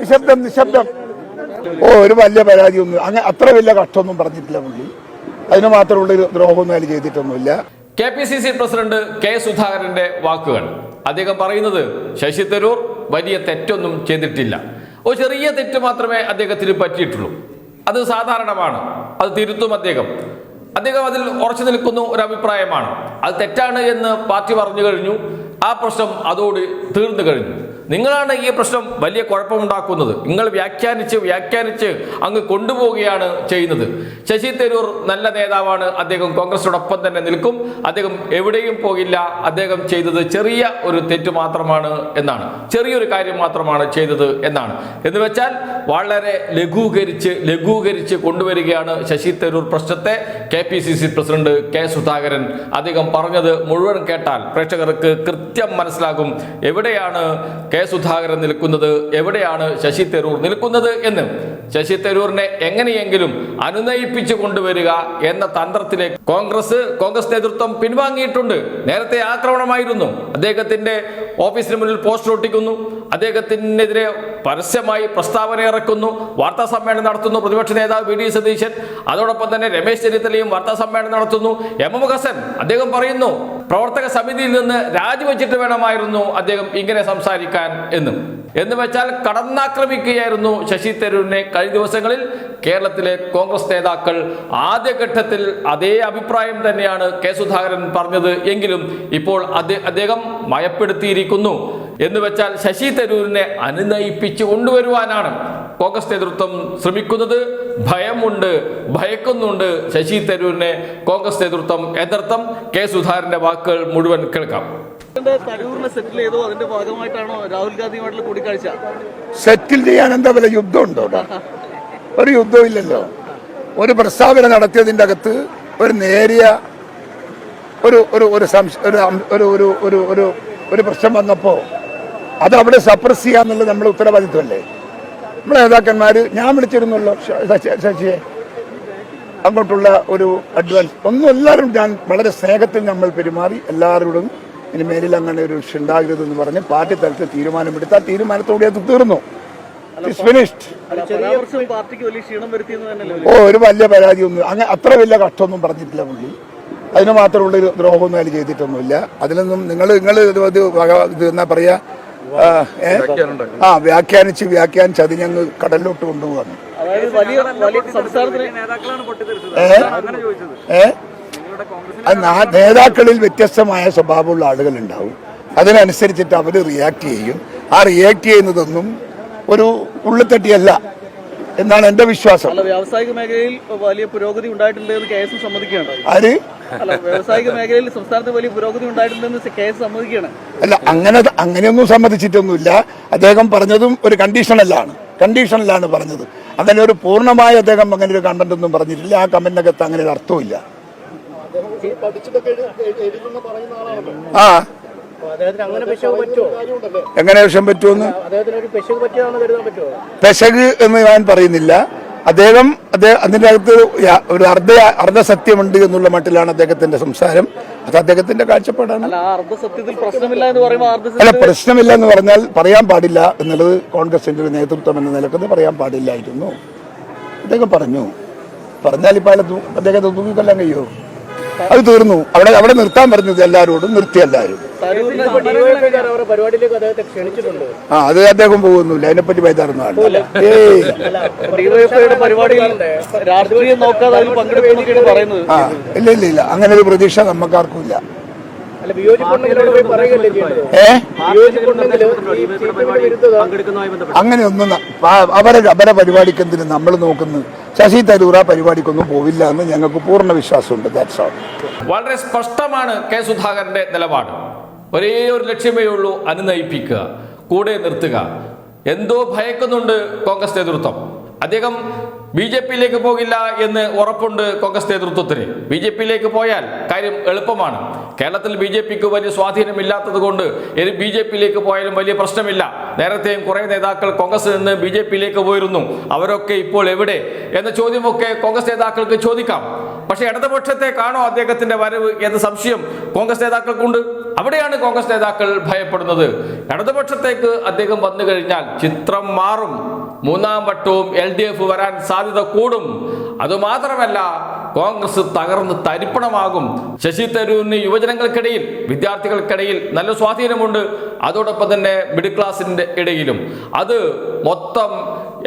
നിശബ്ദം നിശബ്ദം. ഓ ഒരു വലിയ പരാതി ഒന്നും അങ്ങനെ അത്ര വലിയ കഷ്ടമൊന്നും പറഞ്ഞിട്ടില്ല പുള്ളി. അതിന് മാത്രമുള്ള ഒരു ദ്രോഹമൊന്നും അതിൽ ചെയ്തിട്ടൊന്നുമില്ല. K P C C president K സുധാകരന്റെ വാക്കുകൾ. അദ്ദേഹം പറയുന്നത് ശശി തരൂർ വലിയ തെറ്റൊന്നും ചെയ്തിട്ടില്ല. ഒരു ചെറിയ തെറ്റ് മാത്രമേ അദ്ദേഹത്തിന് പറ്റിയിട്ടുള്ളൂ. അത് സാധാരണമാണ്. അത് തിരുത്തും അദ്ദേഹം. അദ്ദേഹം അതിൽ ഉറച്ചു നിൽക്കുന്ന ഒരു അഭിപ്രായമാണ്. അത് തെറ്റാണ് എന്ന് പാർട്ടി പറഞ്ഞു കഴിഞ്ഞു. ആ പ്രശ്നം അതോട് തീർന്നു കഴിഞ്ഞു. നിങ്ങളാണ് ഈ പ്രശ്നം വലിയ കുഴപ്പമുണ്ടാക്കുന്നത്. നിങ്ങൾ വ്യാഖ്യാനിച്ച് വ്യാഖ്യാനിച്ച് അങ്ങ് കൊണ്ടുപോവുകയാണ് ചെയ്യുന്നത്. ശശി തരൂർ നല്ല നേതാവാണ്. അദ്ദേഹം കോൺഗ്രസിനോടൊപ്പം തന്നെ നിൽക്കും. അദ്ദേഹം എവിടെയും പോകില്ല. അദ്ദേഹം ചെയ്തത് ചെറിയ ഒരു തെറ്റ് മാത്രമാണ് എന്നാണ്. ചെറിയൊരു കാര്യം മാത്രമാണ് ചെയ്തത് എന്നാണ്. എന്ന് വെച്ചാൽ വളരെ ലഘൂകരിച്ച് ലഘൂകരിച്ച് കൊണ്ടുവരികയാണ് ശശി തരൂർ പ്രശ്നത്തെ. K P C C president K Sudhakaran അദ്ദേഹം പറഞ്ഞത് മുഴുവൻ കേട്ടാൽ പ്രേക്ഷകർക്ക് കൃത്യം മനസ്സിലാകും. എവിടെയാണ് കെ സുധാകരൻ നിൽക്കുന്നത് എവിടെയാണ് ശശി തരൂർ നിൽക്കുന്നത് എന്ന് ശശി തരൂരിനെ എങ്ങനെയെങ്കിലും അനുനയിപ്പിച്ചു കൊണ്ടുവരിക എന്ന തന്ത്രത്തിലേക്ക് കോൺഗ്രസ് കോൺഗ്രസ് നേതൃത്വം പിൻവാങ്ങിയിട്ടുണ്ട്. നേരത്തെ ആക്രമണമായിരുന്നു. അദ്ദേഹത്തിന്റെ ഓഫീസിന് മുന്നിൽ പോസ്റ്റർ ഒട്ടിക്കുന്നു. അദ്ദേഹത്തിനെതിരെ പരസ്യമായി പ്രസ്താവന ഇറക്കുന്നു. വാർത്താ സമ്മേളനം നടത്തുന്നു പ്രതിപക്ഷ നേതാവ് വി ഡി സതീശൻ. അതോടൊപ്പം തന്നെ രമേശ് ചെന്നിത്തലയും വാർത്താ സമ്മേളനം നടത്തുന്നു. എം എം ഹസൻ അദ്ദേഹം പറയുന്നു പ്രവർത്തക സമിതിയിൽ നിന്ന് രാജിവെച്ചിട്ട് വേണമായിരുന്നു അദ്ദേഹം ഇങ്ങനെ സംസാരിക്കാൻ എന്നും. എന്ന് വെച്ചാൽ കടന്നാക്രമിക്കുകയായിരുന്നു ശശി തരൂരിനെ കഴിഞ്ഞ ദിവസങ്ങളിൽ. കേരളത്തിലെ കോൺഗ്രസ് നേതാക്കൾ ആദ്യഘട്ടത്തിൽ അതേ അഭിപ്രായം തന്നെയാണ് കെ സുധാകരൻ പറഞ്ഞത് എങ്കിലും ഇപ്പോൾ അദ്ദേഹം മയപ്പെടുത്തിയിരിക്കുന്നു. എന്ന് വെച്ചാൽ ശശി തരൂരിനെ അനുനയിപ്പിച്ചു കൊണ്ടുവരുവാനാണ് കോൺഗ്രസ് നേതൃത്വം ശ്രമിക്കുന്നത്. ഭയമുണ്ട് ഭയക്കുന്നുണ്ട് ശശി തരൂരിനെ കോൺഗ്രസ് നേതൃത്വം. എതിർത്തം കെ സുധാകരന്റെ വാക്കുകൾ മുഴുവൻ കേൾക്കാം. തരൂരിനെ സെറ്റിൽ ചെയ്തോ? അതിന്റെ ഭാഗമായിട്ടാണോ രാഹുൽ ഗാന്ധിയുമായിട്ടുള്ള കൂടിക്കാഴ്ച? സെറ്റിൽ ചെയ്യാൻ എന്താ വല്ല യുദ്ധമുണ്ടോ ഇവിടെ? ഒരു യുദ്ധമില്ലല്ലോ ഒരു പ്രസ്താവന നടത്തിയതിന്റെ അകത്ത് ഒരു നേരിയ ഒരു ഒരു ഒരു സംശ- ഒരു ഒരു ഒരു ഒരു ഒരു ഒരു പ്രശ്നം വന്നപ്പോൾ അത് അവിടെ സപ്രസ് ചെയ്യാന്നുള്ളത് നമ്മുടെ ഉത്തരവാദിത്വമല്ലേ? നമ്മുടെ നേതാക്കന്മാർ ഞാൻ വിളിച്ചിരുന്നല്ലോ ശശിയെ. അങ്ങോട്ടുള്ള ഒരു അഡ്വാൻസ് ഒന്നും എല്ലാവരും ഞാൻ വളരെ സ്നേഹത്തിൽ നമ്മൾ പെരുമാറി എല്ലാവരോടും ഇനി മേലിൽ അങ്ങനെ ഒരു വിഷയം ഉണ്ടാകരുത് പറഞ്ഞ് പാർട്ടി തലത്തിൽ തീരുമാനമെടുത്ത് ആ തീരുമാനത്തോടെ അത് തീർന്നു. ഓ ഒരു വലിയ പരാതി ഒന്നും അങ്ങനെ അത്ര വലിയ കഷ്ടമൊന്നും പറഞ്ഞിട്ടില്ല പുള്ളി. അതിന് മാത്രമുള്ള ഒരു ദ്രോഹമൊന്നും അതിൽ ചെയ്തിട്ടൊന്നുമില്ല. അതിലൊന്നും നിങ്ങൾ നിങ്ങൾ ഇത് ഇത് എന്നാ പറയാ ആ, വ്യാഖ്യാനിച്ച് വ്യാഖ്യാനിച്ച് അത് ഞങ്ങൾ കടലിലോട്ട് കൊണ്ടുപോകാണ് നേതാക്കളിൽ വ്യത്യസ്തമായ സ്വഭാവമുള്ള ആളുകൾ ഉണ്ടാവും അതിനനുസരിച്ചിട്ട് അവർ റിയാക്ട് ചെയ്യും. ആ റിയാക്ട് ചെയ്യുന്നതൊന്നും ഒരു ഉള്ളിത്തട്ടിയല്ല എന്നാണ് എന്റെ വിശ്വാസം. അല്ല വ്യാവസായിക മേഖലയിൽ വലിയ പുരോഗതി ഉണ്ടായിട്ടുണ്ട് കെ എസ് സമ്മതിക്കുകയാണ്. ആര്? അല്ല വ്യാവസായിക മേഖലയിൽ സംസ്ഥാനത്ത് വലിയ പുരോഗതി ഉണ്ടായിട്ടില്ലെന്ന് കെ എസ് സമ്മതിക്കുകയാണ്. അല്ല അങ്ങനെ അങ്ങനെയൊന്നും സമ്മതിച്ചിട്ടൊന്നുമില്ല. അദ്ദേഹം പറഞ്ഞതും ഒരു കണ്ടീഷണലാണ്. കണ്ടീഷണലാണ് പറഞ്ഞത്. അങ്ങനെ ഒരു പൂർണമായ അദ്ദേഹം അങ്ങനെ ഒരു കണ്ടന്റ് ഒന്നും പറഞ്ഞിട്ടില്ല. ആ കമന്റിനകത്ത് അങ്ങനെ ഒരു അർത്ഥമില്ല ആ. എങ്ങനെ വിഷം പറ്റുമെന്ന്? പെശക് എന്ന് ഞാൻ പറയുന്നില്ല. അദ്ദേഹം അദ്ദേഹം അതിന്റെ അകത്ത് ഒരു അർദ്ധ അർദ്ധ സത്യമുണ്ട് എന്നുള്ള മട്ടിലാണ് അദ്ദേഹത്തിന്റെ സംസാരം. അത് അദ്ദേഹത്തിന്റെ കാഴ്ചപ്പാടാണ്. അല്ല പ്രശ്നമില്ല എന്ന് പറയുമ്പോൾ അല്ല പ്രശ്നമില്ല എന്ന് പറഞ്ഞാൽ പറയാൻ പാടില്ല എന്നുള്ളത് കോൺഗ്രസിന്റെ ഒരു നേതൃത്വം എന്ന നിലയ്ക്ക് പറയാൻ പാടില്ലായിരുന്നു. അദ്ദേഹം പറഞ്ഞു. പറഞ്ഞാൽ ഇപ്പൊ അദ്ദേഹത്തെ തൂക്കിക്കൊല്ലാൻ കഴിയോ അത് തീർന്നു. അവിടെ അവിടെ നിർത്താൻ പറഞ്ഞത് എല്ലാവരോടും നിർത്തി എല്ലാവരും ആ അത് അദ്ദേഹം പോകുന്നില്ല. അതിനെപ്പറ്റി ബൈതാറുന്ന ആളല്ല. ഏയ്. ആ ഇല്ല ഇല്ല ഇല്ല. അങ്ങനെ ഒരു പ്രതീക്ഷ നമുക്കാർക്കും ഇല്ല. ഏ? അങ്ങനെയൊന്നും അവരെ അവരെ പരിപാടിക്ക് എന്തിനും നമ്മൾ നോക്കുന്നു? ശശി തരൂർ ആ പരിപാടിക്കൊന്നും പോവില്ല എന്ന് ഞങ്ങൾക്ക് പൂർണ വിശ്വാസമുണ്ട് വളരെ സ്പഷ്ടമാണ് കെ സുധാകരന്റെ നിലപാട്. ഒരേ ഒരു ലക്ഷ്യമേ ഉള്ളൂ അനുനയിപ്പിക്കുക കൂടെ നിർത്തുക. എന്തോ ഭയക്കുന്നുണ്ട് കോൺഗ്രസ് നേതൃത്വം. അദ്ദേഹം ബി ജെ പിയിലേക്ക് പോകില്ല എന്ന് ഉറപ്പുണ്ട് കോൺഗ്രസ് നേതൃത്വത്തിന്. ബി ജെ പിയിലേക്ക് പോയാൽ കാര്യം എളുപ്പമാണ്. കേരളത്തിൽ ബി ജെ പിക്ക് വലിയ സ്വാധീനമില്ലാത്തത് കൊണ്ട് ഇനി ബി ജെ പിയിലേക്ക് പോയാലും വലിയ പ്രശ്നമില്ല. നേരത്തെയും കുറേ നേതാക്കൾ കോൺഗ്രസിൽ നിന്ന് ബി ജെ പിയിലേക്ക് പോയിരുന്നു. അവരൊക്കെ ഇപ്പോൾ എവിടെ? എന്ന ചോദ്യമൊക്കെ കോൺഗ്രസ് നേതാക്കൾക്ക് ചോദിക്കാം. പക്ഷേ ഇടതുപക്ഷത്തെ കാണോ അദ്ദേഹത്തിന്റെ വരവ് എന്ന സംശയം കോൺഗ്രസ് നേതാക്കൾക്കുണ്ട്. അവിടെയാണ് കോൺഗ്രസ് നേതാക്കൾ ഭയപ്പെടുന്നത്. ഇടതുപക്ഷത്തേക്ക് അദ്ദേഹം വന്നു കഴിഞ്ഞാൽ ചിത്രം മാറും. മൂന്നാം വട്ടവും എൽ ഡി എഫ് വരാൻ സാധ്യത കൂടും. അതുമാത്രമല്ല കോൺഗ്രസ് തകർന്ന് തരിപ്പണമാകും. ശശി തരൂരിന് യുവജനങ്ങൾക്കിടയിൽ വിദ്യാർത്ഥികൾക്കിടയിൽ നല്ല സ്വാധീനമുണ്ട്. അതോടൊപ്പം തന്നെ മിഡിൽ ക്ലാസിന്റെ ഇടയിലും. അത് മൊത്തം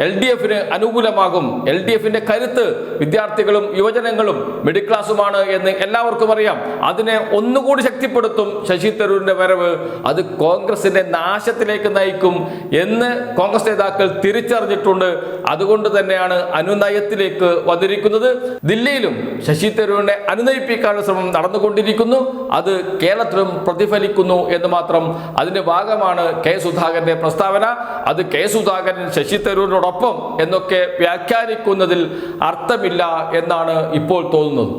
എൽ ഡി എഫിന് അനുകൂലമാകും. എൽ ഡി എഫിന്റെ കരുത്ത് വിദ്യാർത്ഥികളും യുവജനങ്ങളും മിഡിൽ ക്ലാസ്സുമാണ് എന്ന് എല്ലാവർക്കും അറിയാം. അതിനെ ഒന്നുകൂടി ശക്തിപ്പെടുത്തും ശശി തരൂരിന്റെ വരവ്. അത് കോൺഗ്രസിന്റെ നാശത്തിലേക്ക് നയിക്കും എന്ന് കോൺഗ്രസ് നേതാക്കൾ തിരിച്ചറിഞ്ഞിട്ടുണ്ട്. അതുകൊണ്ട് തന്നെയാണ് അനുനയത്തിലേക്ക് വന്നിരിക്കുന്നത്. ദില്ലിയിലും ശശി തരൂരിനെ അനുനയിപ്പിക്കാനുള്ള ശ്രമം നടന്നുകൊണ്ടിരിക്കുന്നു. അത് കേരളത്തിലും പ്രതിഫലിക്കുന്നു എന്ന് മാത്രം അതിന്റെ ഭാഗമാണ് കെ സുധാകരന്റെ പ്രസ്താവന. അത് കെ സുധാകരൻ ശശി തരൂരിനോടൊപ്പം എന്നൊക്കെ വ്യാഖ്യാനിക്കുന്നതിൽ അർത്ഥമില്ല എന്നാണ് ഇപ്പോൾ തോന്നുന്നത്.